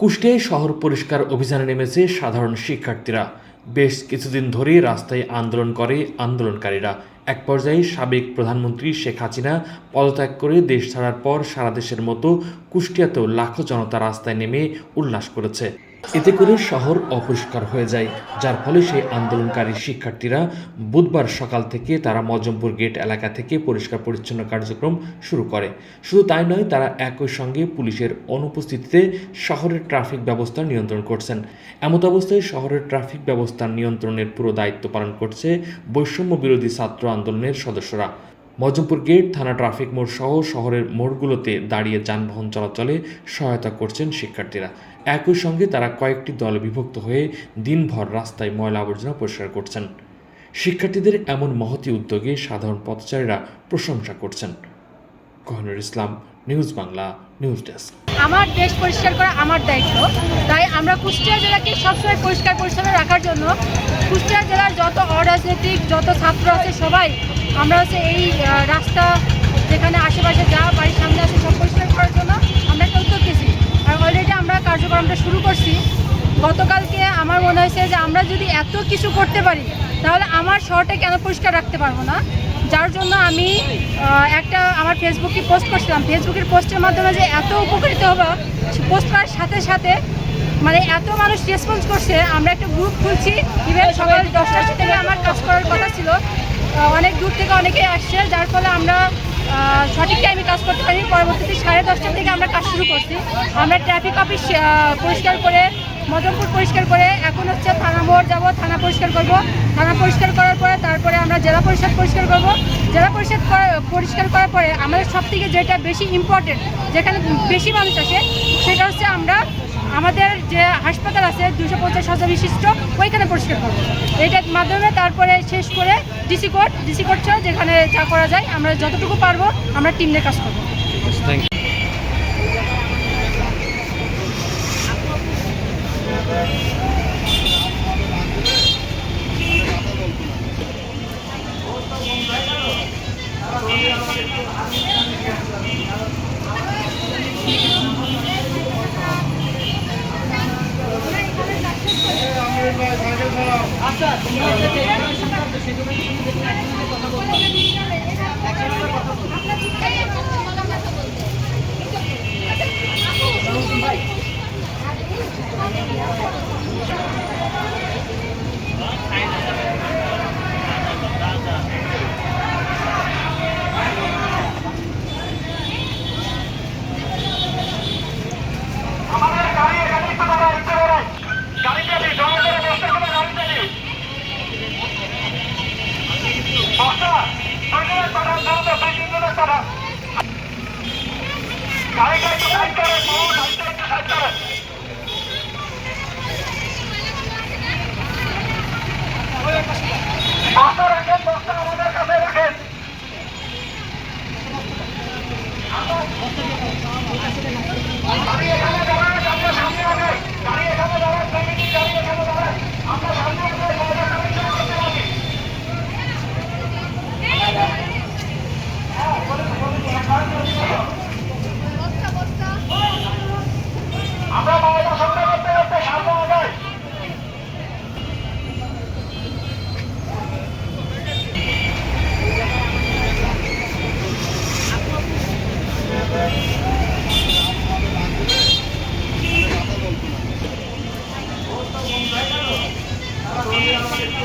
কুষ্টিয়ায় শহর পরিষ্কার অভিযানে নেমেছে সাধারণ শিক্ষার্থীরা। বেশ কিছুদিন ধরে রাস্তায় আন্দোলন করে আন্দোলনকারীরা। এক পর্যায়ে সাবেক প্রধানমন্ত্রী শেখ হাসিনা পদত্যাগ করে দেশ ছাড়ার পর সারা দেশের মতো কুষ্টিয়াতেও লাখো জনতা রাস্তায় নেমে উল্লাস করেছে। এতে করে শহর অপরিষ্কার হয়ে যায়, যার ফলে সেই আন্দোলনকারী শিক্ষার্থীরা বুধবার সকাল থেকে তারা মজমপুর গেট এলাকা থেকে পরিষ্কার পরিচ্ছন্ন কার্যক্রম শুরু করে। শুধু তাই নয়, তারা একই সঙ্গে পুলিশের অনুপস্থিতিতে শহরের ট্রাফিক ব্যবস্থা নিয়ন্ত্রণ করছেন। এমত অবস্থায় শহরের ট্রাফিক ব্যবস্থা নিয়ন্ত্রণের পুরো দায়িত্ব পালন করছে বৈষম্য বিরোধী ছাত্র আন্দোলনের সদস্যরা। মজমপুর গেট থানা ট্রাফিক মোড় সহ শহরের মোড়গুলোতে দাঁড়িয়ে যানবাহন চলাচলে সহায়তা করছেন শিক্ষার্থীরা। একই সঙ্গে তারা কয়েকটি দলে বিভক্ত হয়ে দিনভর রাস্তায় ময়লা আবর্জনা পরিষ্কার করছেন। শিক্ষার্থীদের এমন মহতি উদ্যোগে সাধারণ পথচারীরা প্রশংসা করছেন। Kohinoor Islam, news Bangla, news desk. আমার দেশ পরিষ্কার করা আমার দায়িত্ব। তাই আমরা কুষ্টিয়া জেলাকে সবসময় পরিষ্কার পরিচ্ছন্ন রাখার জন্য কুষ্টিয়া জেলার যত অরাজনৈতিক, যত ছাত্র আছে সবাই আমরা হচ্ছে এই রাস্তা যেখানে আশেপাশে যা বাড়ির সামনে আছে সব পরিষ্কার করার জন্য আমরা একটা উদ্যোগ নিয়েছি। আর অলরেডি আমরা কার্যক্রমটা শুরু করছি। গতকালকে আমার মনে হয়েছে যে আমরা যদি এত কিছু করতে পারি, তাহলে আমার শহরটা কেন পরিষ্কার রাখতে পারব না? যার জন্য আমি একটা আমার ফেসবুকে পোস্ট করছিলাম। ফেসবুকের পোস্টের মাধ্যমে যে এত উপকৃত হব পোস্ট করার সাথে সাথে মানে এত মানুষ রেসপন্স করছে, আমরা একটা গ্রুপ খুলছি। ইভেন সকাল দশটার থেকে আমার কাজ করার কথা ছিল। অনেক দূর থেকে অনেকে আসছে, যার ফলে আমরা সঠিক টাইমে কাজ করতে পারি পরবর্তীতে সাড়ে দশটা থেকে আমরা কাজ শুরু করছি। আমরা ট্রাফিক অফিস পরিষ্কার করে, মদনপুর পরিষ্কার করে, এখন হচ্ছে থানা মোড় যাব, থানা পরিষ্কার করব। থানা পরিষ্কার করার পরে তারপরে আমরা জেলা পরিষদ পরিষ্কার করব। জেলা পরিষদ পরিষ্কার করার পরে আমাদের সব থেকে যেটা বেশি ইম্পর্টেন্ট যেখানে বেশি মানুষ আসে, সেটা হচ্ছে আমরা আমাদের যে হাসপাতাল আছে, দুশো পঞ্চাশ হাজার বিশিষ্ট, ওইখানে পরিষ্কার করব। এইটার মাধ্যমে তারপরে শেষ করে ডিসি কোর্ট ডিসি কোর্ট ছাড়া যেখানে যা করা যায়, আমরা যতটুকু পারব, আমরা টিম নিয়ে কাজ করব। আমাদের काय काय Thank you.